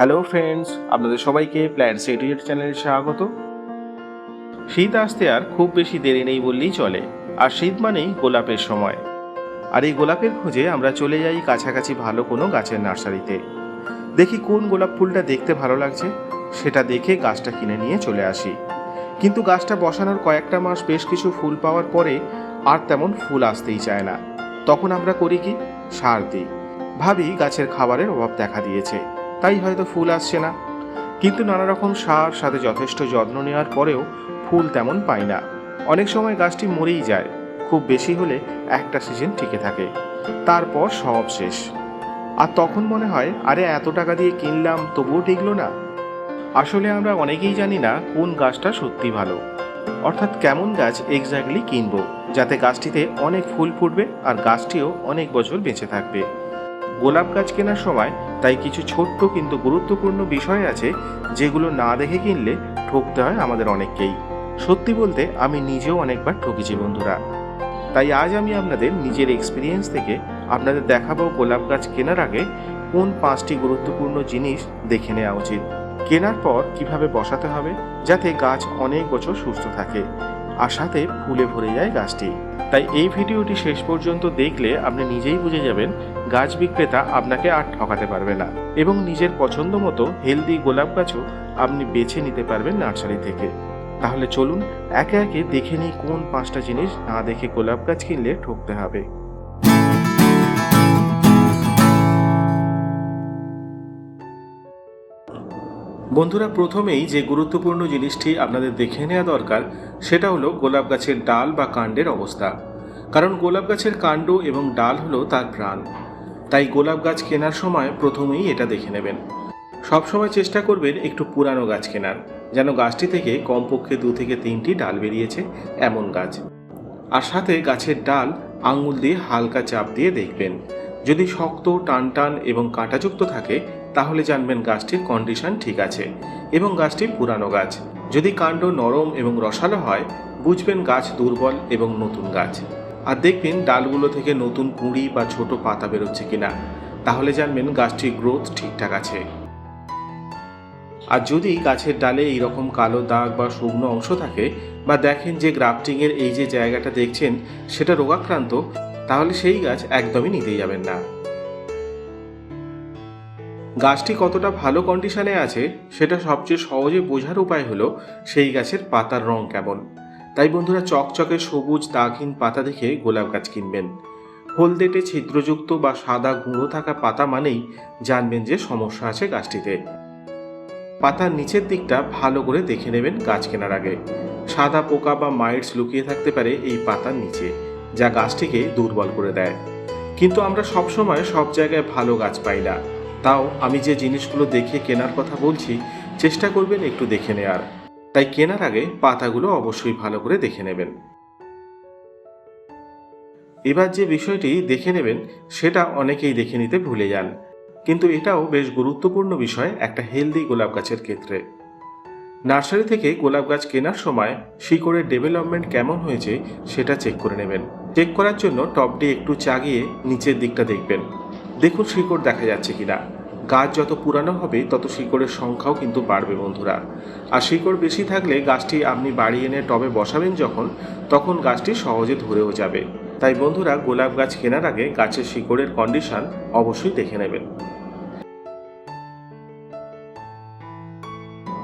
Hello friends, আপনাদের সবাইকে plants educate চ্যানেলে স্বাগত। শীত আসতে আর খুব বেশি দেরি নেই বললেই চলে, আর শীত মানেই গোলাপের সময়। আর এই গোলাপের খোঁজে আমরা চলে যাই কাছাকাছি ভালো কোনো গাছের নার্সারিতে। দেখি কোন গোলাপ ফুলটা দেখতে ভালো লাগছে, সেটা দেখে গাছটা কিনে নিয়ে চলে আসি। কিন্তু গাছটা বসানোর কয়েকটা মাস বেশ কিছু ফুল পাওয়ার পরে আর তেমন ফুল আসতেই চায় না। তখন আমরা করি কি? সার দিই। ভাবি গাছের খাবারের অভাব দেখা দিয়েছে। তাই হয়তো ফুল আসছে না। কিন্তু নানা রকম সার, সাথে যথেষ্ট যত্ন নেওয়ার পরেও ফুল তেমন পাই না। অনেক সময় গাছটি মরেই যায়। খুব বেশি হলে একটা সিজন টিকে থাকে। তারপর সব শেষ। আর তখন মনে হয়, আরে, এত টাকা দিয়ে কিনলাম, তবুও টিকলো না? আসলে আমরা অনেকেই জানি না কোন গাছটা সত্যি ভালো। অর্থাৎ কেমন গাছ এক্স্যাক্টলি কিনবো, যাতে গাছটিতে অনেক ফুল ফুটবে আর গাছটিও অনেক বছর বেঁচে থাকবে। গোলাপ গাছ কেনার সময় তাই কিছু ছোট্ট কিন্তু গুরুত্বপূর্ণ বিষয় আছে যেগুলো না দেখে কিনলে ঠকতে হয় আমাদের অনেককেই। সত্যি বলতে আমি নিজেও অনেকবার ঠকেছি বন্ধুরা। তাই আজ আমি আপনাদের নিজের এক্সপিরিয়েন্স থেকে আপনাদের দেখাবো গোলাপ গাছ কেনার আগে কোন পাঁচটি গুরুত্বপূর্ণ জিনিস দেখে নেওয়া উচিত। কেনার পর কীভাবে বসাতে হবে যাতে গাছ অনেক বছর সুস্থ থাকে। সাথে ফুলে ভরে যায় গাছটি। তাই এই ভিডিওটি শেষ পর্যন্ত দেখলে আপনি নিজেই বুঝে যাবেন, গাছ বিক্রেতা আপনাকে আর ঠকাতে পারবে না। এবং নিজের পছন্দ মতো হেলদি গোলাপ গাছও আপনি বেছে নিতে পারবেন নার্সারি থেকে। তাহলে চলুন, একে একে দেখে নিই কোন পাঁচটা জিনিস না দেখে গোলাপ গাছ কিনলে ঠকতে হবে। বন্ধুরা, প্রথমেই যে গুরুত্বপূর্ণ জিনিসটি আপনাদের দেখে নেওয়া দরকার, সেটা হলো গোলাপ গাছের ডাল বা কাণ্ডের অবস্থা। কারণ গোলাপ গাছের কাণ্ড এবং ডাল হলো তার প্রাণ। তাই গোলাপ গাছ কেনার সময় প্রথমেই এটা দেখে নেবেন। সবসময় চেষ্টা করবেন একটু পুরানো গাছ কেনার, যেন গাছটি থেকে কমপক্ষে দু থেকে তিনটি ডাল বেরিয়েছে এমন গাছ। আর সাথে গাছের ডাল আঙুল দিয়ে হালকা চাপ দিয়ে দেখবেন। যদি শক্ত টান টান এবং কাঁটাযুক্ত থাকে তাহলে জানবেন গাছটির কন্ডিশন ঠিক আছে এবং গাছটি পুরানো গাছ। যদি কাণ্ড নরম এবং রসালো হয়, বুঝবেন গাছ দুর্বল এবং নতুন গাছ। আর দেখবেন ডালগুলো থেকে নতুন কুঁড়ি বা ছোট পাতা বেরোচ্ছে কিনা। তাহলে জানবেন গাছটির গ্রোথ ঠিকঠাক আছে। আর যদি গাছের ডালে এইরকম কালো দাগ বা শুকনো অংশ থাকে বা দেখেন যে গ্রাফটিংয়ের এই যে জায়গাটা দেখছেন, সেটা রোগাক্রান্ত, তাহলে সেই গাছ একদমই নিতে যাবেন না। গাছটি কতটা ভালো কন্ডিশনে আছে, সেটা সবচেয়ে সহজে বোঝার উপায় হলো সেই গাছের পাতার রং কেমন। তাই বন্ধুরা চকচকে সবুজ দাগহীন পাতা দেখে গোলাপ গাছ কিনবেন। হলদেটে ছিদ্রযুক্ত বা সাদা গুঁড়ো থাকা পাতা মানেই জানবেন যে সমস্যা আছে গাছটিতে। পাতার নিচের দিকটা ভালো করে দেখে নেবেন গাছ কেনার আগে। সাদা পোকা বা মাইটস লুকিয়ে থাকতে পারে এই পাতার নিচে, যা গাছটিকে দুর্বল করে দেয়। কিন্তু আমরা সবসময় সব জায়গায় ভালো গাছ পাই না। তাও আমি যে জিনিসগুলো দেখে কেনার কথা বলছি, চেষ্টা করবেন একটু দেখে নেওয়ার তাই কেনার আগে পাতাগুলো অবশ্যই ভালো করে দেখে নেবেন। এবার যে বিষয়টি দেখে নেবেন, সেটা অনেকেই দেখে নিতে ভুলে যান। কিন্তু এটাও বেশ গুরুত্বপূর্ণ বিষয় একটা হেলদি গোলাপ গাছের ক্ষেত্রে। নার্সারি থেকে গোলাপ গাছ কেনার সময় শিকড়ের ডেভেলপমেন্ট কেমন হয়েছে, সেটা চেক করে নেবেন। চেক করার জন্য টপটি একটু চাগিয়ে নিচের দিকটা দেখবেন। দেখুন শিকড় দেখা যাচ্ছে কিনা। গাছ যত পুরানো হবে, তত শিকড়ের সংখ্যাও কিন্তু বাড়বে বন্ধুরা। আর শিকড় বেশি থাকলে গাছটি আপনি বাড়ি এনে টবে বসাবেন যখন, তখন গাছটি সহজে ধরেও যাবে। তাই বন্ধুরা গোলাপ গাছ কেনার আগে গাছের শিকড়ের কন্ডিশন অবশ্যই দেখে নেবেন।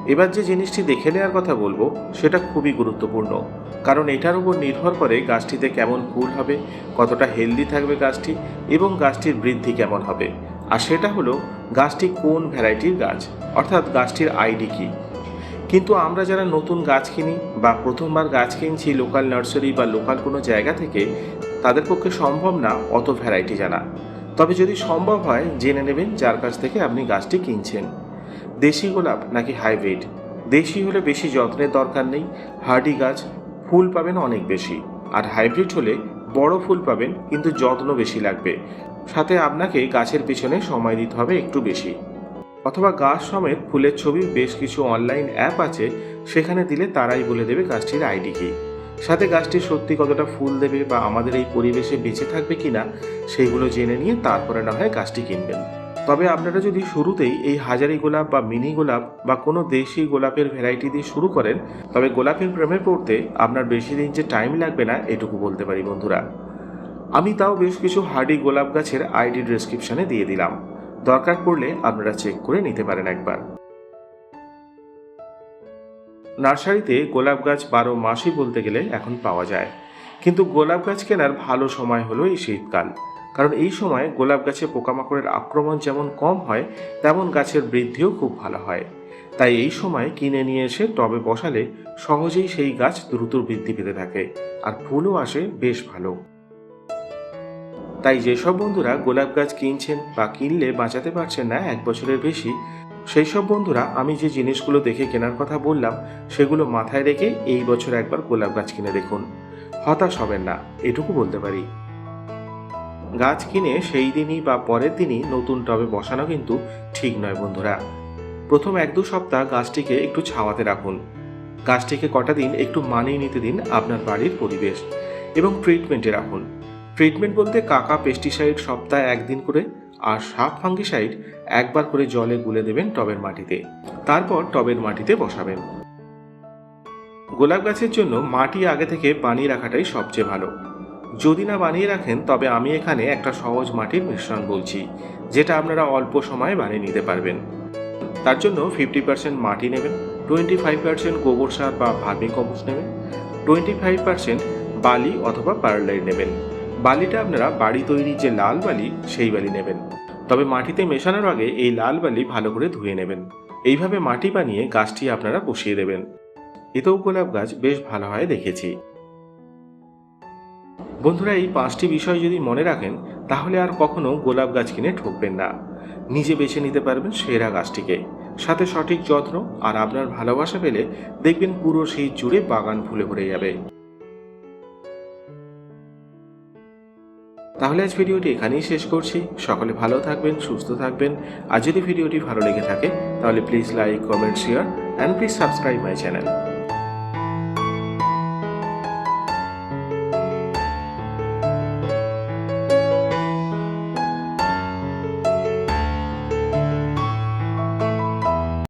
এবার যে জিনিসটি দেখে নেওয়ার কথা বলব, সেটা খুবই গুরুত্বপূর্ণ। কারণ এটার উপর নির্ভর করে গাছটিতে কেমন ফুল হবে, কতটা হেলদি থাকবে গাছটি এবং গাছটির বৃদ্ধি কেমন হবে। আর সেটা হলো, গাছটি কোন ভ্যারাইটির গাছ? অর্থাৎ গাছটির আইডি কি? কিন্তু আমরা যারা নতুন গাছ কিনি বা প্রথমবার গাছ কিনছি লোকাল নার্সারি বা লোকাল কোনো জায়গা থেকে, তাদের পক্ষে সম্ভব না অত ভ্যারাইটি জানা। তবে যদি সম্ভব হয়, জেনে নেবেন যার কাছ থেকে আপনি গাছটি কিনছেন। দেশি গোলাপ নাকি হাইব্রিড দেশি হলে বেশি যত্নের দরকার নেই, হার্ডি গাছ ফুল পাবেন অনেক বেশি। আর হাইব্রিড হলে বড় ফুল পাবেন, কিন্তু যত্ন বেশি লাগবে। সাথে আপনাকে গাছের পেছনে সময় দিতে হবে একটু বেশি। অথবা গাছ সমেত ফুলের ছবি, বেশ কিছু অনলাইন অ্যাপ আছে, সেখানে দিলে তারাই বলে দেবে গাছটির আইডি কি। সাথে গাছটি সত্যি কতটা ফুল দেবে বা আমাদের এই পরিবেশে বেঁচে থাকবে কিনা সেইগুলো জেনে নিয়ে তারপরে না হয় গাছটি কিনবেন। তবে আপনারা যদি শুরুতেই এই হাজারি গোলাপ বা মিনি গোলাপ বা কোনো দেশি গোলাপের ভ্যারাইটি দিয়ে শুরু করেন, তবে গোলাপের প্রেমে পড়তে আপনার বেশি দিন যে টাইম লাগবে না, এটুকু বলতে পারি বন্ধুরা। আমি তাও বেশ কিছু হার্ডি গোলাপ গাছের আইডি ডেসক্রিপশনে দিয়ে দিলাম। দরকার পড়লে আপনারা চেক করে নিতে পারেন একবার। নার্সারিতে গোলাপ গাছ বারো মাসই বলতে গেলে এখন পাওয়া যায়। কিন্তু গোলাপ গাছ কেনার ভালো সময় হলো এই শীতকাল। কারণ এই সময় গোলাপ গাছে পোকামাকড়ের আক্রমণ যেমন কম হয়, তেমন গাছের বৃদ্ধিও খুব ভালো হয়। তাই এই সময় কিনে নিয়ে এসে টবে বসালে সহজেই সেই গাছ দ্রুত বৃদ্ধি পেতে থাকে আর ফুলও আসে বেশ ভালো। তাই যেসব বন্ধুরা গোলাপ গাছ কিনছেন বা কিনলে বাঁচাতে পারছেন না এক বছরের বেশি সেই সব বন্ধুরা আমি যে জিনিসগুলো দেখে কেনার কথা বললাম, সেগুলো মাথায় রেখে এই বছর একবার গোলাপ গাছ কিনে দেখুন। হতাশ হবেন না, এটুকু বলতে পারি। গাছ কিনে সেই দিনই বা পরের দিনই নতুন টবে বসানো কিন্তু ঠিক নয় বন্ধুরা। প্রথম এক দু সপ্তাহ গাছটিকে একটু ছাওয়াতে রাখুন। গাছটিকে কটা দিন একটু মানিয়ে নিতে দিন আপনার বাড়ির পরিবেশ এবং ট্রিটমেন্টে রাখুন। ট্রিটমেন্ট বলতে কাকা পেস্টিসাইড সপ্তাহে একদিন করে আর সাপ ফাঙ্গিসাইড একবার করে জলে গুলে দেবেন টবের মাটিতে। তারপর টবের মাটিতে বসাবেন। গোলাপ গাছের জন্য মাটি আগে থেকে বানিয়ে রাখাটাই সবচেয়ে ভালো। যদি না বানিয়ে রাখেন, তবে আমি এখানে একটা সহজ মাটির মিশ্রণ বলছি, যেটা আপনারা অল্প সময়ে বানিয়ে নিতে পারবেন। তার জন্য ফিফটি পার্সেন্ট মাটি নেবেন টোয়েন্টি ফাইভ পার্সেন্ট গোবর সার বা ভার্মি কম্পোস্ট নেবেন টোয়েন্টি ফাইভ পার্সেন্ট বালি অথবা পার্লাইট নেবেন। বালিটা আপনারা বাড়ি তৈরি যে লাল বালি, সেই বালি নেবেন। তবে মাটিতে মেশানোর আগে এই লাল বালি ভালো করে ধুয়ে নেবেন। এইভাবে মাটি বানিয়ে গাছটি আপনারা বসিয়ে দেবেন। এতেও গোলাপ গাছ বেশ ভালো হয় দেখেছি। বন্ধুরা, এই পাঁচটি বিষয় যদি মনে রাখেন, তাহলে আর কখনো গোলাপ গাছ কিনে ঠকবেন না। নিজে বেছে নিতে পারবেন সেরা গাছটিকে। সাথে সঠিক যত্ন আর আপনার ভালোবাসা পেলে দেখবেন পুরো সেই জুড়ে বাগান ফুলে ভরে যাবে। তাহলে আজ ভিডিওটি এখানেই শেষ করছি। সকলে ভালো থাকবেন, সুস্থ থাকবেন। আর যদি ভিডিওটি ভালো লেগে থাকে, তাহলে please like comment share and please subscribe my channel